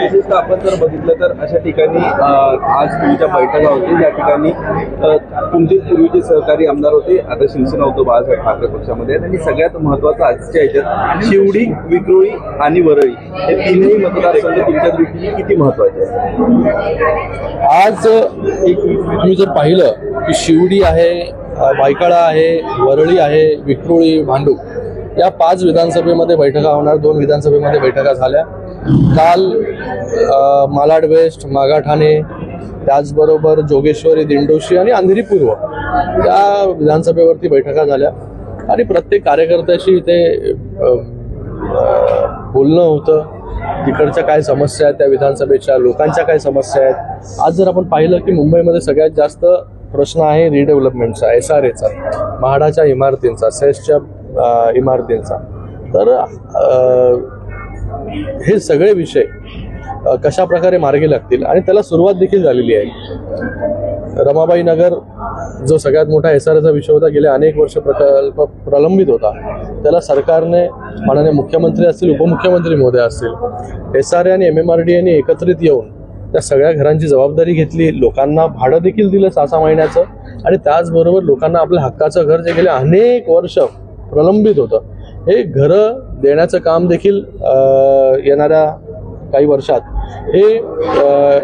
विशेषतः आपण जर बघितलं तर अशा ठिकाणी आज तुमच्या बैठका होती ज्या ठिकाणी तुमचे पूर्वीचे सहकारी आमदार होते आता शिवसेना होतो बाळासाहेब ठाकरे पक्षामध्ये. आणि सगळ्यात महत्वाचं आजच्या ह्याच्यात शिवडी विक्रोळी आणि वरळी. हे तीनही मतदारसंघ तुमच्या दृष्टीने किती महत्त्वाचे आज एक तुम्ही जर पाहिलं की शिवडी आहे वायकाळा आहे वरळी आहे विक्रोळी भांडूप. या पाच विधानसभेमध्ये बैठका होणार दोन विधानसभेमध्ये बैठका झाल्या. काल मालाड वेस्ट मागाठाणे त्याचबरोबर जोगेश्वरी दिंडोशी आणि अंधेरी पूर्व या विधानसभेवरती बैठका झाल्या. आणि प्रत्येक कार्यकर्त्याशी इथे बोलणं होतं. तिकडच्या काय समस्या आहेत त्या विधानसभेच्या लोकांच्या काय समस्या आहेत? आज जर आपण पाहिलं की मुंबईमध्ये सगळ्यात जास्त प्रश्न आहे रिडेव्हलपमेंटचा एस आर एचा म्हाडाच्या इमारतींचा सेसच्या इमारतींचा. तर हे सगळे विषय कशा प्रकारे मार्गी लागतील? आणि त्याला सुरुवात देखील झालेली आहे. रमाबाई नगर जो सगळ्यात मोठा एस आर एचा विषय होता गेले अनेक वर्ष प्रकल्प प्रलंबित होता. त्याला सरकारने माननीय मुख्यमंत्री असतील उपमुख्यमंत्री महोदय असतील एस आर ए आणि एम एम आर डी यांनी एकत्रित येऊन त्या सगळ्या घरांची जबाबदारी घेतली. लोकांना भाडं देखील दिलं सहा सहा महिन्याचं. आणि त्याचबरोबर लोकांना आपल्या हक्काचं घर जे गेले अनेक वर्ष प्रलंबित होतं. हे घरं देण्याचं काम देखील येणाऱ्या काही वर्षात हे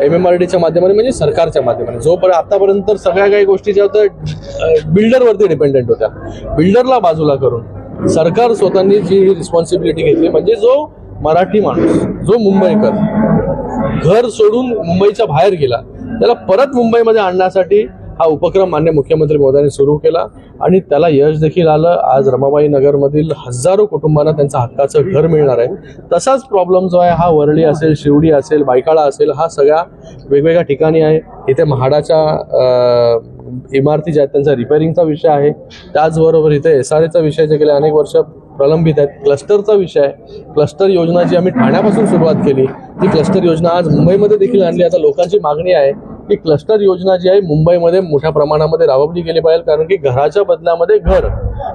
एम एम आर डीच्या माध्यमाने म्हणजे सरकारच्या माध्यमाने. जोपर्यंत आतापर्यंत तर सगळ्या काही गोष्टी ज्या होत्या बिल्डरवरती डिपेंडेंट होत्या. बिल्डरला बाजूला करून सरकार स्वतःनी जी रिस्पॉन्सिबिलिटी घेतली म्हणजे जो मराठी माणूस जो मुंबईकर घर सोडून मुंबईच्या बाहेर गेला त्याला परत मुंबईमध्ये आणण्यासाठी हा उपक्रम मान्य मुख्यमंत्री मोदयांनी सुरू केला आणि त्याला यश देखील आलं. आज रमाबाई नगरमधील हजारो कुटुंबांना त्यांचं हक्काचं घर मिळणार आहे. तसाच प्रॉब्लेम जो आहे हा वरळी असेल शिवडी असेल बायकाळा असेल हा सगळ्या वेगवेगळ्या ठिकाणी आहे. इथे म्हाडाच्या इमारती ज्या आहेत त्यांचा रिपेअरिंगचा विषय आहे. त्याचबरोबर इथे एस आर एचा विषय जे गेले अनेक वर्ष प्रलंबित आहेत. क्लस्टरचा विषय आहे. क्लस्टर योजना जी आम्ही ठाण्यापासून सुरुवात केली ती क्लस्टर योजना आज मुंबईमध्ये देखील आणली. आता लोकांची मागणी आहे की क्लस्टर योजना जी आहे मुंबईमध्ये मोठ्या प्रमाणामध्ये राबवली गेली पाहिजे कारण की घराच्या बदल्यामध्ये घर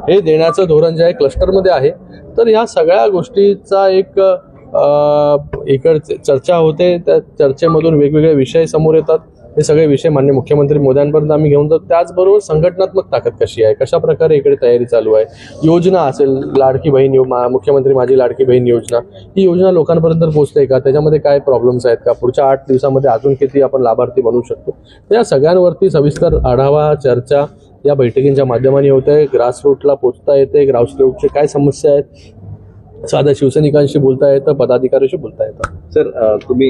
हे देण्याचं धोरण जे आहे क्लस्टरमध्ये आहे. तर ह्या सगळ्या गोष्टीचा एक अ, चर्चा होते. त्या चर्चेमधून वेगवेगळे विषय समोर येतात. हे सगळे विषय मान्य मुख्यमंत्री मोद्यांपर्यंत आम्ही घेऊन जातो त्याचबरोबर संघटनात्मक ताकद कशी आहे? कशा प्रकारे इकडे तयारी चालू आहे? योजना असेल लाडकी बहीण यो- मा- मुख्यमंत्री माझी लाडकी बहीण योजना ही योजना लोकांपर्यंत पोहोचते का? त्याच्यामध्ये काय प्रॉब्लेम्स आहेत का? पुढच्या आठ दिवसामध्ये अजून किती आपण लाभार्थी बनवू शकतो? या सगळ्यांवरती सविस्तर आढावा चर्चा या बैठकींच्या माध्यमाने होत आहे. ग्रासरूटला पोचता येते. ग्रासरूटचे काय समस्या आहेत? साध्या शिवसैनिकांशी बोलता येतं पदाधिकाऱ्यांशी बोलता येतं. सर तुम्ही